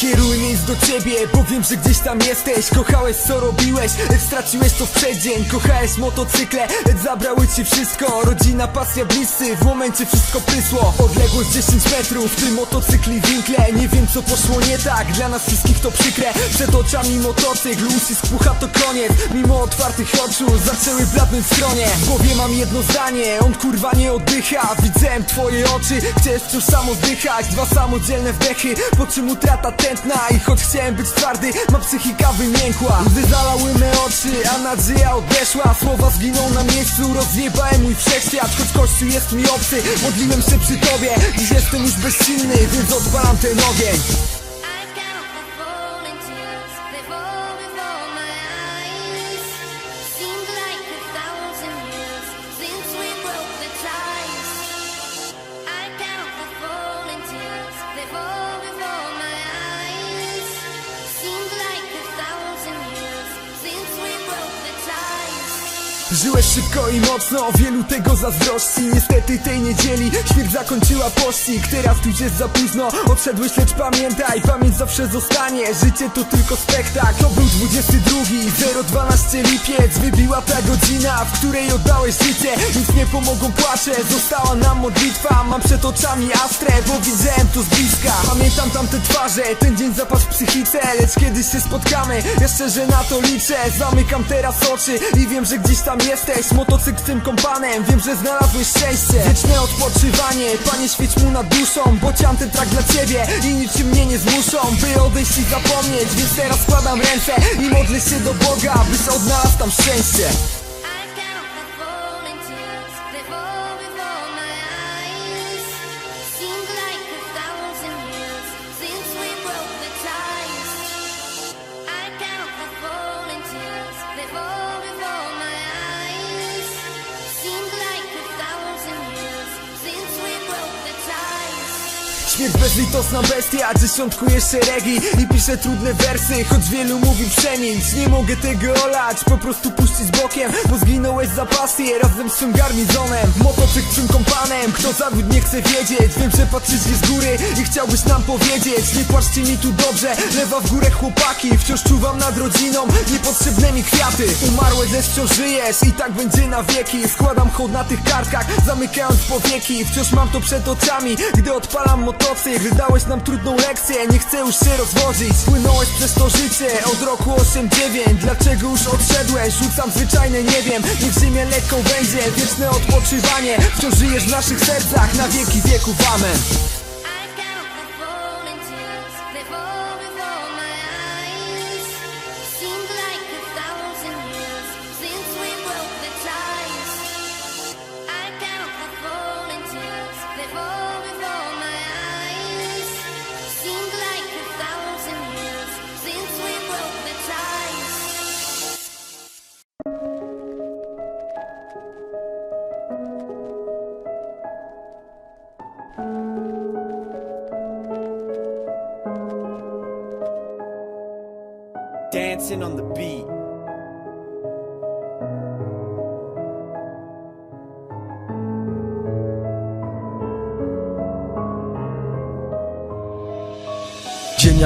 Kieruj miejsc do ciebie, bo wiem, że gdzieś tam jesteś. Kochałeś co robiłeś, straciłeś to w przeddzień Kochałeś motocykle, zabrały ci wszystko. Rodzina, pasja, bliscy, w momencie wszystko prysło Odległość 10 metrów, w tym motocykli winkle. Nie wiem co poszło nie tak, dla nas wszystkich to przykre. Przed oczami motocykl, uścisk pucha to koniec. Mimo otwartych oczu, zaczęły bladnąć stronie W głowie mam jedno zdanie, on kurwa nie oddycha. Widziałem twoje oczy, chciałeś wciąż samo zdychać Dwa samodzielne wdechy, po czym utrata tętna I choć chciałem być twardy, ma psychika wymiękła. Łzy zalały me oczy, a nadzieja odeszła Słowa zginą na miejscu, rozjebałem mój wszechświat Choć kościół jest mi obcy, modliłem się przy tobie Dziś jestem już bezsilny, więc odpalam ten ogień Żyłeś szybko i mocno, wielu tego zazdrości. Niestety tej niedzieli śmierć zakończyła pościg Teraz już jest za późno, odszedłeś lecz pamiętaj Pamięć zawsze zostanie, życie to tylko spektakl. To był 22, 012 lipiec. Wybiła ta godzina, w której oddałeś życie. Nic nie pomogą płacze, została nam modlitwa. Mam przed oczami astrę, bo widziałem to z bliska. Pamiętam tamte twarze, ten dzień zapadł w psychice. Lecz kiedyś się spotkamy, ja szczerze na to liczę. Zamykam teraz oczy i wiem, że gdzieś tam jesteś Motocykl tym kompanem, wiem, że znalazłeś szczęście. Wieczne odpoczywanie, panie świeć mu nad duszą Bo ciam ten trak dla ciebie i niczym mnie nie zmuszą By odejść i zapomnieć, więc teraz składam ręce I modlę się do Boga, byś odnalazł tam szczęście Śmierć bezlitosna bestia, dziesiątkuje szeregi I pisze trudne wersy, choć wielu mówi przemilcz Nie mogę tego olać, po prostu puścić bokiem Bo zginąłeś za pasję razem z swym garnizonem. Motocykl czym kompanem, kto zawiódł nie chce wiedzieć. Wiem, że patrzycie z góry i chciałbyś nam powiedzieć. Nie płaczcie mi tu dobrze, lewa w górę chłopaki. Wciąż czuwam nad rodziną, niepotrzebne mi kwiaty. Umarłeś, lecz wciąż żyjesz i tak będzie na wieki. Składam hołd na tych kartkach, zamykając powieki. Wciąż mam to przed oczami, gdy odpalam motocykl Dałeś nam trudną lekcję, nie chcę już się rozwodzić. Płynąłeś przez to życie od roku 8-9 Dlaczego już odszedłeś? Rzucam zwyczajne nie wiem. Niech ziemię lekką będzie, wieczne odpoczywanie. Wciąż żyjesz w naszych sercach, na wieki wieków, amen Dancing on the beat.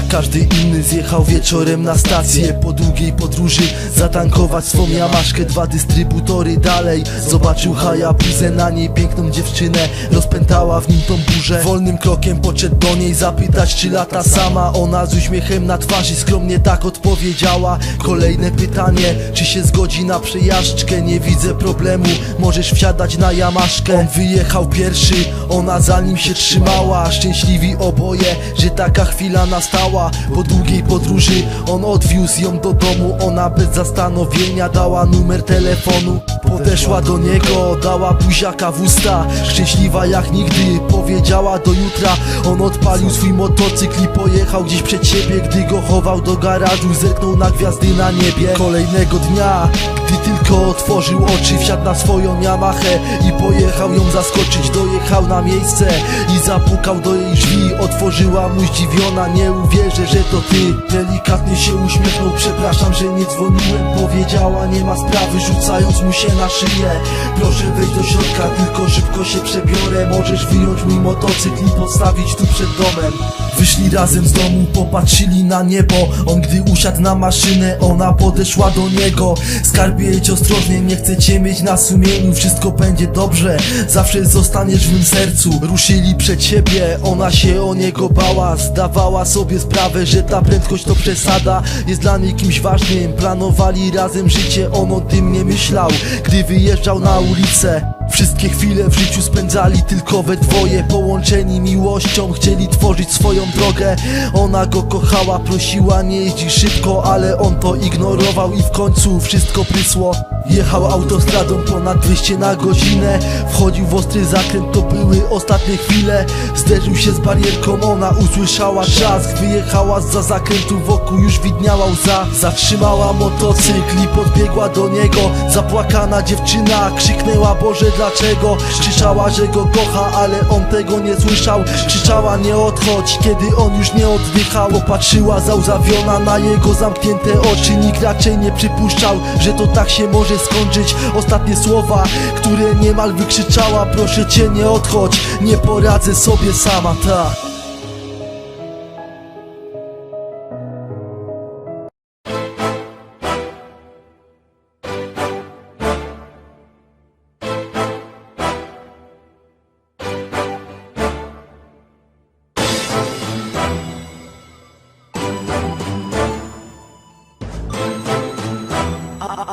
Jak każdy inny zjechał wieczorem na stację. Po długiej podróży zatankować swą jamaszkę. Dwa dystrybutory dalej Zobaczył Hayabuzę na niej piękną dziewczynę Rozpętała w nim tą burzę. Wolnym krokiem podszedł do niej zapytać czy lata sama. Ona z uśmiechem na twarzy skromnie tak odpowiedziała. Kolejne pytanie, czy się zgodzi na przejażdżkę? Nie widzę problemu, możesz wsiadać na jamaszkę. On wyjechał pierwszy, ona za nim się trzymała. Szczęśliwi oboje, że taka chwila nastała Po długiej podróży. On odwiózł ją do domu Ona bez zastanowienia dała numer telefonu. Podeszła do niego, dała buziaka w usta. Szczęśliwa jak nigdy, powiedziała do jutra. On odpalił swój motocykl i pojechał gdzieś przed siebie. Gdy go chował do garażu, zerknął na gwiazdy na niebie. Kolejnego dnia, gdy tylko otworzył oczy Wsiadł na swoją Yamahę i pojechał ją zaskoczyć. Dojechał na miejsce i zapukał do jej drzwi. Otworzyła mu zdziwiona, nie uwierzę, że to ty. Delikatnie się uśmiechnął, przepraszam, że nie dzwoniłem. Powiedziała, nie ma sprawy, rzucając mu się na szyję. Proszę wejść do środka, tylko szybko się przebiorę. Możesz wyjąć mój motocykl i postawić tu przed domem. Wyszli razem z domu, popatrzyli na niebo. On gdy usiadł na maszynę, ona podeszła do niego. Skarbie jedź ostrożnie, nie chcę cię mieć na sumieniu. Wszystko będzie dobrze, zawsze zostaniesz w mym sercu. Ruszyli przed siebie, ona się o niego bała. Zdawała sobie sprawę, że ta prędkość to przesada. Jest dla niej kimś ważnym, planowali razem życie. On o tym nie myślał, gdy wyjeżdżał na ulicę Wszystkie chwile w życiu spędzali tylko we dwoje Połączeni miłością, chcieli tworzyć swoją drogę. Ona go kochała, prosiła nie jeździ szybko Ale on to ignorował i w końcu wszystko prysło. Jechał autostradą ponad 200 na godzinę Wchodził w ostry zakręt, to były ostatnie chwile. Zderzył się z barierką, ona usłyszała trzask Wyjechała za zakrętu, wokół już widniała łza. Zatrzymała motocykl i podbiegła do niego. Zapłakana dziewczyna krzyknęła Boże dlaczego? Krzyczała, że go kocha, ale on tego nie słyszał. Krzyczała nie odchodź, kiedy on już nie oddychał. Popatrzyła załzawiona na jego zamknięte oczy Nikt raczej nie przypuszczał, że to tak się może skończyć. Ostatnie słowa, które niemal wykrzyczała Proszę cię nie odchodź, nie poradzę sobie sama, tak